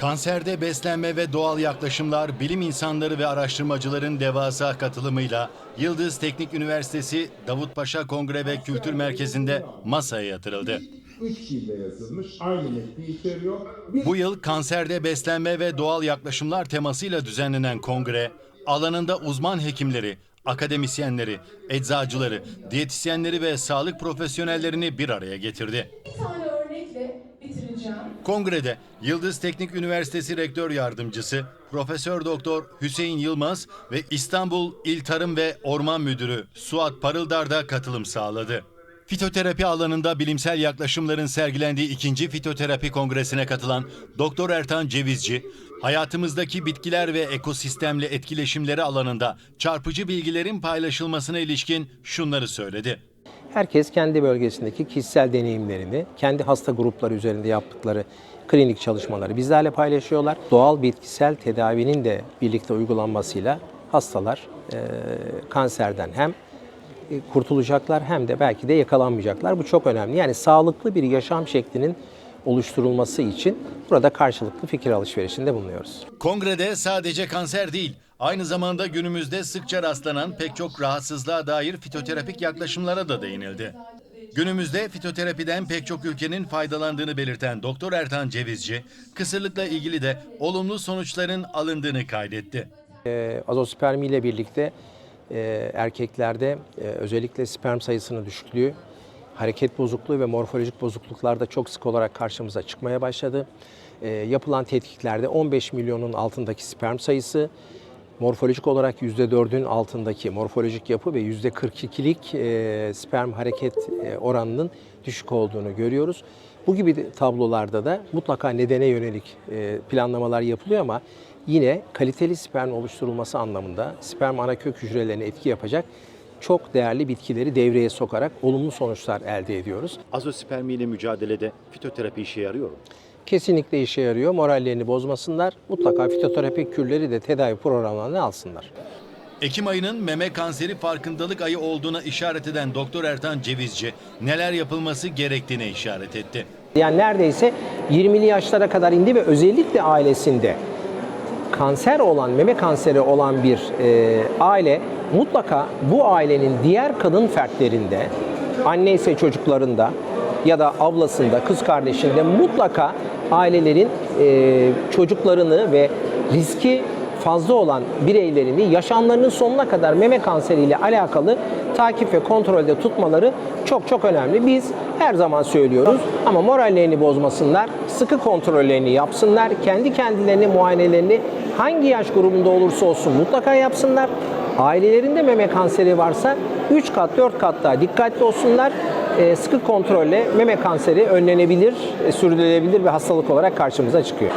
Kanserde beslenme ve doğal yaklaşımlar bilim insanları ve araştırmacıların devasa katılımıyla Yıldız Teknik Üniversitesi Davutpaşa Kongre ve Kültür Merkezi'nde masaya yatırıldı. Üç cilde yazılmış. Aynı metni içeriyor. Bir Bu yıl kanserde beslenme ve doğal yaklaşımlar temasıyla düzenlenen kongre, alanında uzman hekimleri, akademisyenleri, eczacıları, diyetisyenleri ve sağlık profesyonellerini bir araya getirdi. Kongrede Yıldız Teknik Üniversitesi Rektör Yardımcısı Profesör Doktor Hüseyin Yılmaz ve İstanbul İl Tarım ve Orman Müdürü Suat Parıldar da katılım sağladı. Fitoterapi alanında bilimsel yaklaşımların sergilendiği ikinci fitoterapi kongresine katılan Doktor Ertan Cevizci, hayatımızdaki bitkiler ve ekosistemle etkileşimleri alanında çarpıcı bilgilerin paylaşılmasına ilişkin şunları söyledi. Herkes kendi bölgesindeki kişisel deneyimlerini, kendi hasta grupları üzerinde yaptıkları klinik çalışmaları bizlerle paylaşıyorlar. Doğal bitkisel tedavinin de birlikte uygulanmasıyla hastalar e, kanserden hem e, kurtulacaklar hem de belki de yakalanmayacaklar. Bu çok önemli. Yani sağlıklı bir yaşam şeklinin oluşturulması için burada karşılıklı fikir alışverişinde bulunuyoruz. Kongrede sadece kanser değil, aynı zamanda günümüzde sıkça rastlanan pek çok rahatsızlığa dair fitoterapik yaklaşımlara da değinildi. Günümüzde fitoterapiden pek çok ülkenin faydalandığını belirten Doktor Ertan Cevizci, kısırlıkla ilgili de olumlu sonuçların alındığını kaydetti. E, azospermi ile birlikte e, erkeklerde e, özellikle sperm sayısının düşüklüğü, hareket bozukluğu ve morfolojik bozukluklarda çok sık olarak karşımıza çıkmaya başladı. E, yapılan tetkiklerde 15 milyonun altındaki sperm sayısı, morfolojik olarak %4'ün altındaki morfolojik yapı ve %42'lik e, sperm hareket e, oranının düşük olduğunu görüyoruz. Bu gibi tablolarda da mutlaka nedene yönelik e, planlamalar yapılıyor ama yine kaliteli sperm oluşturulması anlamında sperm ana kök hücrelerine etki yapacak çok değerli bitkileri devreye sokarak olumlu sonuçlar elde ediyoruz. Azospermi ile mücadelede fitoterapi işe yarıyor mu? Kesinlikle işe yarıyor. Morallerini bozmasınlar. Mutlaka fitoterapik kürleri de tedavi programlarına alsınlar. Ekim ayının meme kanseri farkındalık ayı olduğuna işaret eden Doktor Ertan Cevizci, neler yapılması gerektiğine işaret etti. Yani neredeyse 20'li yaşlara kadar indi ve özellikle ailesinde kanser olan, meme kanseri olan bir e, aile mutlaka bu ailenin diğer kadın fertlerinde, anne ise çocuklarında ya da ablasında, kız kardeşinde mutlaka ailelerin e, çocuklarını ve riski fazla olan bireylerini yaşamlarının sonuna kadar meme kanseriyle alakalı takip ve kontrolde tutmaları çok çok önemli. Biz her zaman söylüyoruz ama morallerini bozmasınlar, sıkı kontrollerini yapsınlar, kendi kendilerini muayenelerini hangi yaş grubunda olursa olsun mutlaka yapsınlar. Ailelerinde meme kanseri varsa 3 kat 4 kat daha dikkatli olsunlar. Ee, Sıkı kontrolle meme kanseri önlenebilir, e, sürdürülebilir bir hastalık olarak karşımıza çıkıyor.